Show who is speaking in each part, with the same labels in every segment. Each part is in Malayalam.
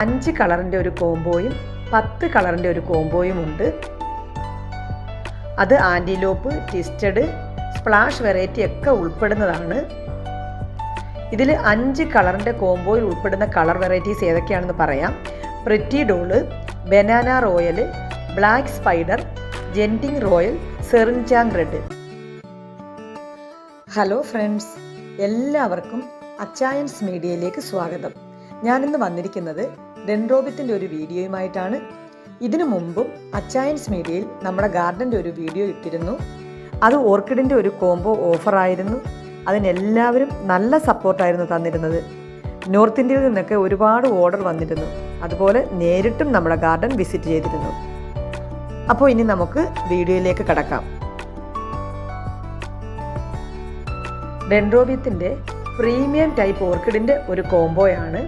Speaker 1: അഞ്ച് കളറിന്റെ ഒരു കോംബോയും പത്ത് കളറിന്റെ ഒരു കോംബോയും ഉണ്ട്. അത് ആന്റിലോപ്പ് ട്വിസ്റ്റഡ് സ്പ്ലാഷ് വെറൈറ്റി ഒക്കെ ഉൾപ്പെടുന്നതാണ്. ഇതിൽ അഞ്ച് കളറിന്റെ കോംബോയിൽ ഉൾപ്പെടുന്ന കളർ വെറൈറ്റീസ് ഏതൊക്കെയാണെന്ന് പറയാം. Pretty doll banana royal black spider Genting royal Serinchang red. Hello friends എല്ലാവർക്കും അച്ചായൻസ് മീഡിയയിലേക്ക് സ്വാഗതം. ഞാനിന്ന് വന്നിരിക്കുന്നത് ഡെൻഡ്രോബിത്തിന്റെ ഒരു വീഡിയോയുമായിട്ടാണ്. ഇതിനു മുമ്പും അച്ചായൻസ് മീഡിയയിൽ നമ്മുടെ ഗാർഡന്റെ ഒരു വീഡിയോ ഇട്ടിരുന്നു. അത് ഓർക്കിഡിന്റെ ഒരു കോംബോ ഓഫറായിരുന്നു അതിനെല്ലാവരും നല്ല സപ്പോർട്ടായിരുന്നു തന്നിരുന്നത്. നോർത്ത് ഇന്ത്യയിൽ നിന്നൊക്കെ ഒരുപാട് ഓർഡർ വന്നിരുന്നു. അതുപോലെ നേരിട്ടും നമ്മുടെ ഗാർഡൻ വിസിറ്റ് ചെയ്തിരുന്നു. അപ്പോൾ ഇനി നമുക്ക് വീഡിയോയിലേക്ക് കടക്കാം. ഡെൻഡ്രോബിയത്തിന്റെ പ്രീമിയം ടൈപ്പ് ഓർക്കിഡിന്റെ ഒരു കോംബോയാണ്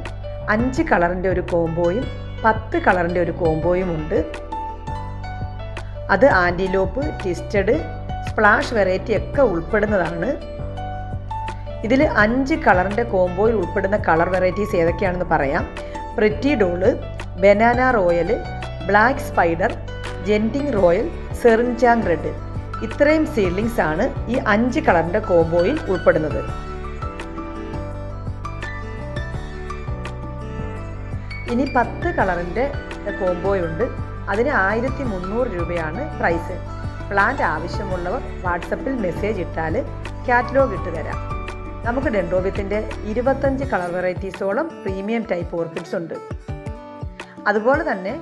Speaker 1: അഞ്ച് കളറിന്റെ ഒരു കോംബോയും പത്ത് കളറിന്റെ ഒരു കോംബോയും ഉണ്ട്. അത് ആന്റിലോപ്പ് ട്വിസ്റ്റഡ് സ്പ്ലാഷ് വെറൈറ്റി ഒക്കെ ഉൾപ്പെടുന്നതാണ്. ഇതിൽ അഞ്ച് കളറിന്റെ കോംബോയിൽ ഉൾപ്പെടുന്ന കളർ വെറൈറ്റീസ് ഏതൊക്കെയാണെന്ന് പറയാം. Pretty doll banana royal black spider Genting royal Serinchang red. ഇത്രയും സീഡ്ലിങ്സ് ആണ് ഈ അഞ്ച് കളറിന്റെ കോംബോയിൽ ഉൾപ്പെടുന്നത്. ഇനി പത്ത് കളറിന്റെ കോംബോയുണ്ട്. അതിന് ആയിരത്തി മുന്നൂറ് രൂപയാണ് പ്രൈസ്. പ്ലാന്റ് ആവശ്യമുള്ളവർ വാട്സപ്പിൽ മെസ്സേജ് ഇട്ടാൽ കാറ്റലോഗ് ഇട്ട് തരാം. നമുക്ക് ഡെൻഡ്രോബിയത്തിന്റെ ഇരുപത്തഞ്ച് കളർ വെറൈറ്റീസോളം പ്രീമിയം ടൈപ്പ് ഓർക്കിഡ്സ് ഉണ്ട്. അതുപോലെ തന്നെ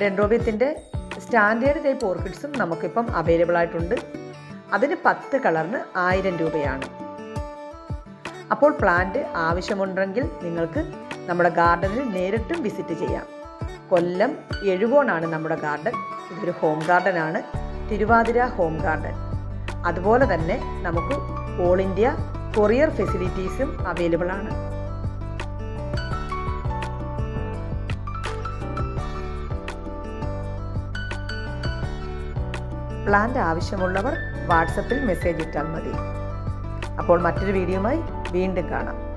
Speaker 1: ഡെൻഡ്രോബിയത്തിന്റെ സ്റ്റാൻഡേർഡ് ടൈപ്പ് ഓർക്കിഡ്സും നമുക്കിപ്പം അവൈലബിൾ ആയിട്ടുണ്ട്. അതിന് പത്ത് കളറിന് ആയിരം രൂപയാണ്. അപ്പോൾ പ്ലാന്റ് ആവശ്യമുണ്ടെങ്കിൽ നിങ്ങൾക്ക് നമ്മുടെ ഗാർഡനിൽ നേരിട്ടും വിസിറ്റ് ചെയ്യാം. കൊല്ലം എഴുകോണാണ് നമ്മുടെ ഗാർഡൻ. ഇതൊരു ഹോം ഗാർഡൻ ആണ് തിരുവാതിര ഹോം ഗാർഡൻ. അതുപോലെ തന്നെ നമുക്ക് ഓൾ ഇന്ത്യ കൊറിയർ ഫെസിലിറ്റീസും അവൈലബിൾ ആണ്. പ്ലാന്റ് ആവശ്യമുള്ളവർ വാട്സപ്പിൽ മെസ്സേജ് ഇട്ടാൽ മതി. അപ്പോൾ മറ്റൊരു വീഡിയോയുമായി വീണ്ടും കാണാം.